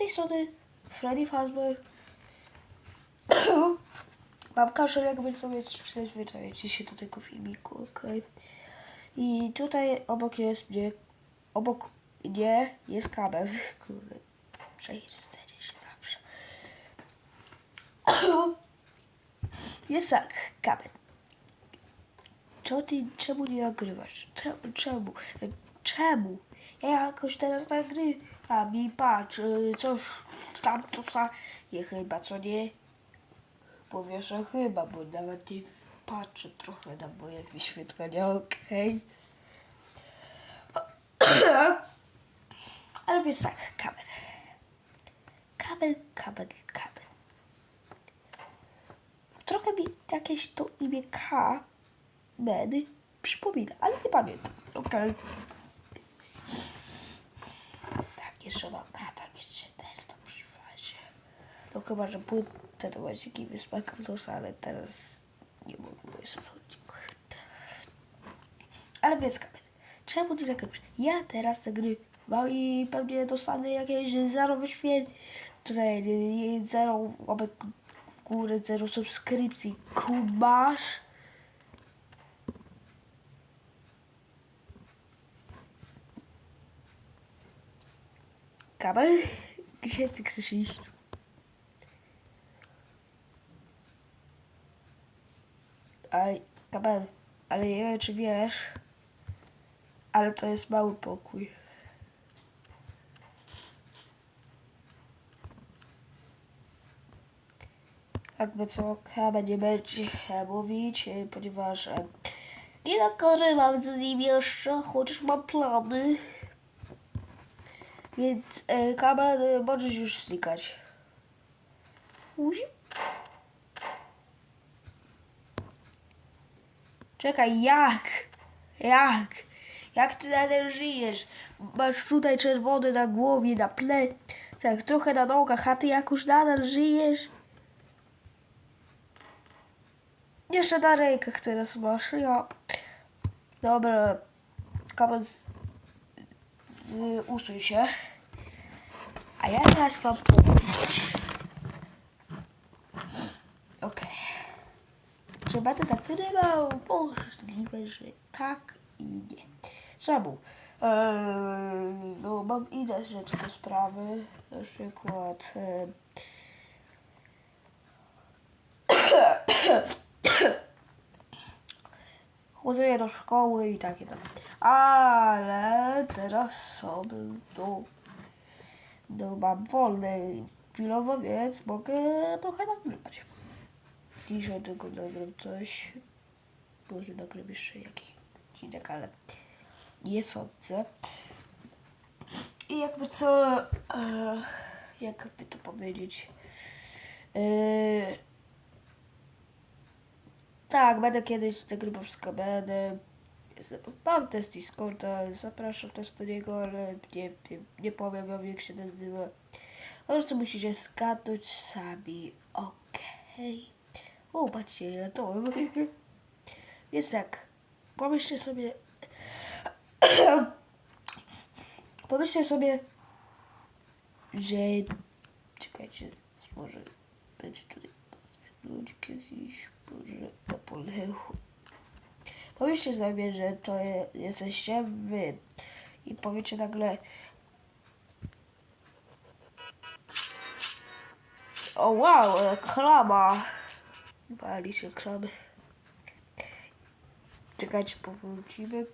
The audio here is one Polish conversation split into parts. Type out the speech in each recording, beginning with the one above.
tej strony Freddy Fazbear. Mam kaszel, jakby sobie przyzwyczajecie się do tego filmiku, okej. I tutaj obok jest mnie, obok mnie jest kabel. Kurde, przejdziecie się zawsze. Jest tak, kabel. Co ty, czemu nie nagrywasz? Czemu? Czemu? czemu? Ja jakoś teraz nagrywam i patrz, y, coś tam, co tam, nie chyba, co nie? Powieszę chyba, bo nawet nie patrzę trochę na moje wyświetlenia, okej? Ale więc tak, kabel. Kabel, kabel, kabel. Trochę mi jakieś to imię K, Ben, przypomina, ale nie pamiętam, okej? Tak, mam katar, to piwacie. No chyba, że płytę to właśnie wysmakam nosa, ale teraz nie mogę, bo odcinku. Ale więc kamer, czemu nie nagrywasz? Ja teraz nagrywam i pewnie dostanę jakieś zero wyświetleń, zero łapek w górę, zero subskrypcji. Kumasz? Kabel? Gdzie ty chcesz iść? Ale, kabel, ale nie wiem czy wiesz, ale to jest mały pokój. Jakby co, kabel nie będzie mówić, e, ponieważ e, nie nagrywam z nim jeszcze, chociaż mam plany. Więc e, kabel e, możesz już znikać. Czekaj, jak? Jak? Jak ty nadal żyjesz? Masz tutaj czerwony na głowie, na plecach, trochę na nogach, a ty jakoś nadal żyjesz? Jeszcze na rękach teraz masz, ja. Dobra, kabel, z- usuń się. A ja teraz wam powiedzieć. Okej. Czy będę nagrywał? Możliwe, że tak i nie. Czemu? Eee, no, mam inne rzeczy do sprawy. Na przykład... em, chodzenie do szkoły i takie tam. Ale teraz sobie no, no mam wolne chwilowo, więc mogę trochę nagrywać. Dzisiaj tylko nagram coś. Może nagram jeszcze jakiś odcinek, ale nie sądzę. I jakby co, e, jakby to powiedzieć, e, tak, będę kiedyś nagrywał z kamerem. Mam też Discorda, zapraszam też do niego, ale nie wiem, nie powiem wam jak się nazywa. Po prostu musicie zgadnąć sami, okej. O, patrzcie ile to. Jest tak, pomyślcie sobie, pomyślcie sobie, że, czekajcie, może będzie tutaj podświetlić jakiś, może na Pomyślcie sobie, że to je, jesteście wy i powiecie nagle O wow, e, klama. Bali się klamy. Czekajcie, powrócimy.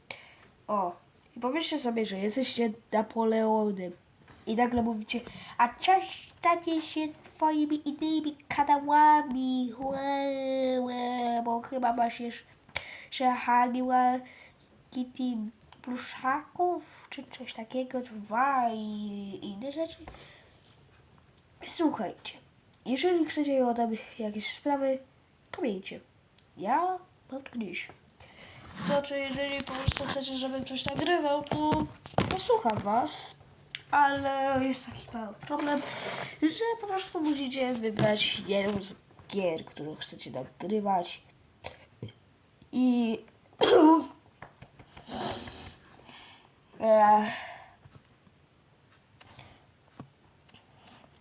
O, i pomyślcie sobie, że jesteście Napoleonem. I nagle mówicie, a co stanie się z twoimi innymi kanałami? Łe, łe, bo chyba masz jeszcze Haniła Kitty Pluszaków, czy coś takiego, dwa i inne rzeczy. Słuchajcie, jeżeli chcecie ode mnie jakieś sprawy, to miejcie. Ja mam gdzieś. Znaczy, jeżeli po prostu chcecie, żebym coś nagrywał, to posłucham was. Ale jest taki mały problem, że po prostu musicie wybrać jedną z gier, którą chcecie nagrywać. I... e,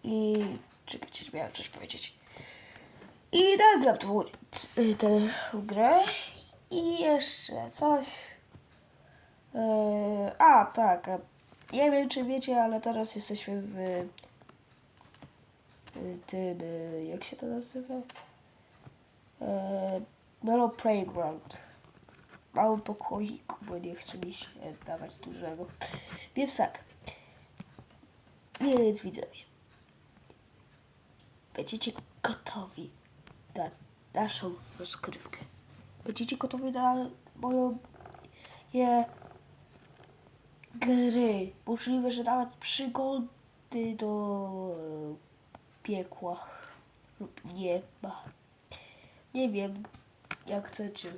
I czekajcie, miałem coś powiedzieć. I nagram tą, tę grę. I jeszcze coś. Eee, a, tak. Nie wiem, czy wiecie, ale teraz jesteśmy w, w tym, e, jak się to nazywa? Eee, Melo Playground. Małym pokoiku, bo nie chce mi się dawać dużego. Więc tak. Więc widzowie. Będziecie gotowi na naszą rozgrywkę. Będziecie gotowi na moją je gry. Możliwe, że nawet przygody do piekła lub nieba. Nie wiem, jak chcecie.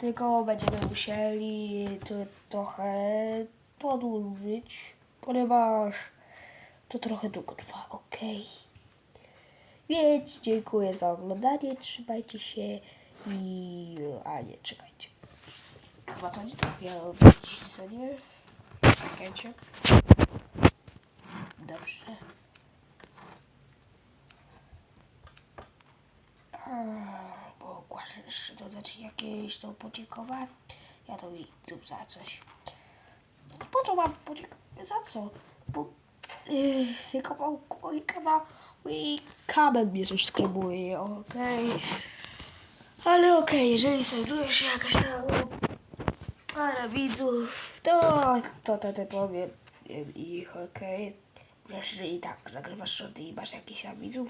Tylko będziemy musieli to trochę podłużyć, ponieważ to trochę długo trwa, ok? Więc dziękuję za oglądanie, trzymajcie się i... A nie, czekajcie. Chyba to nie miało być, co nie? Czekajcie. Dobrze. Jeszcze dodać jakieś to podziękowanie. Ja to widzów za coś. Po co mam podziękować? Za co? Bo yy, tylko mam mój kanał i kabel mnie subskrybuje, okej. Ale okej, jeżeli znajduje się jakaś tam parę widzów, to to to powiem ich, okej. Wreszcie i tak nagrywasz shorty i masz jakiś tam widzów.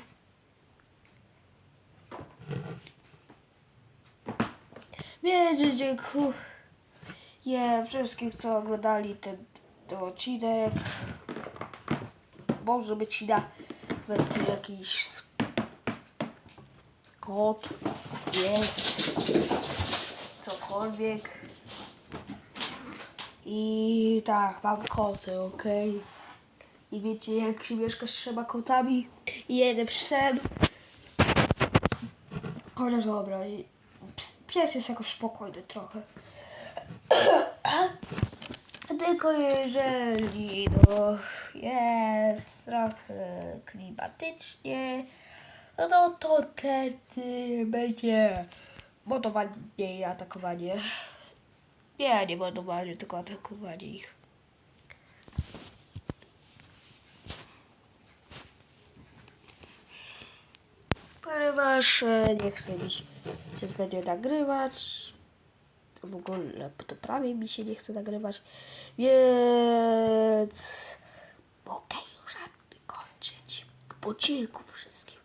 Więc dziękuję wszystkim, co oglądali ten, ten odcinek. Może być nawet jakiś kot, pies, cokolwiek. I tak, mam koty, okej. I wiecie, jak się mieszka z trzema kotami i jednym psem. Chociaż dobra, pies jest jakoś spokojny trochę. Tylko jeżeli no, jest trochę klimatycznie, no to wtedy będzie modowanie i atakowanie. Nie, nie modowanie, tylko atakowanie ich. Ponieważ e, nie chcę mi się zbytnio nagrywać. W ogóle to prawie mi się nie chce nagrywać. Więc mogę już kończyć. Podziękuję wszystkim.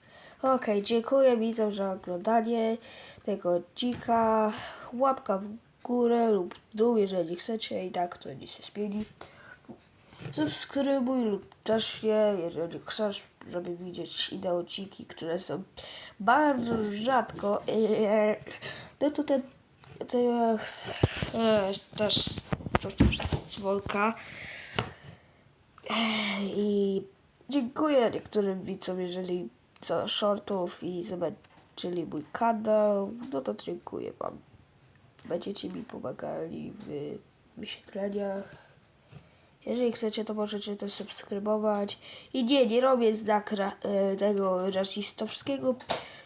Okej, dziękuję widzom za oglądanie tego odcinka. Łapka w górę lub w dół, jeżeli chcecie i tak to nie się zmieni. Subskrybuj lub też nie, jeżeli chcesz, żeby widzieć inne odcinki, które są bardzo rzadko. e, No to ten, ten e, też zostaw dzwonka. E, I dziękuję niektórym widzom, jeżeli co shortów i zobaczyli mój kanał, no to dziękuję wam. Będziecie mi pomagali w wyświetleniach. Jeżeli chcecie, to możecie to subskrybować. I nie, nie robię znak e, tego rasistowskiego,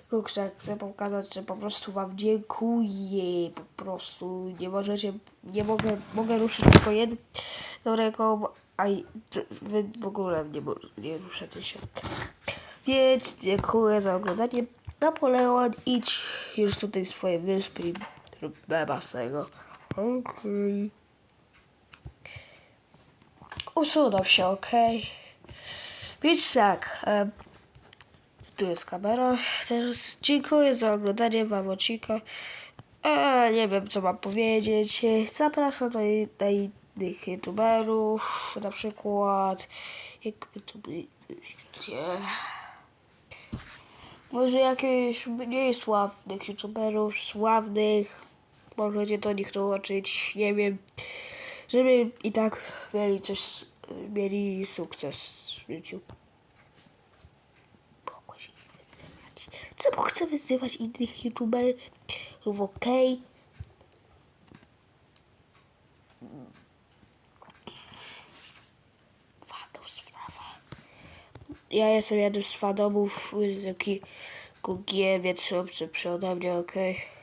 tylko chcę, pokazać, że po prostu wam dziękuję. Po prostu nie możecie, nie mogę, mogę ruszyć tylko jedną ręką, a wy w ogóle nie, nie ruszacie się. Więc dziękuję za oglądanie. Napoleon, idź już tutaj swoje wyspy mema z tego. Okej. Usunął się, okej. Więc tak, em, tu jest kamera. Teraz dziękuję za oglądanie wam odcinka. E, nie wiem, co mam powiedzieć. Zapraszam do, do innych youtuberów, na przykład jakby to będzie... Może jakichś mniej sławnych youtuberów, sławnych, możecie do nich dołączyć, nie wiem, żeby i tak mieli coś, mieli sukces w życiu. Mogłeś ich wyzywać. Chcę wyzywać innych youtuberów, okej? Wadą ja jestem jednym z fanów muzyki G, więc dobrze przede mnie, okej.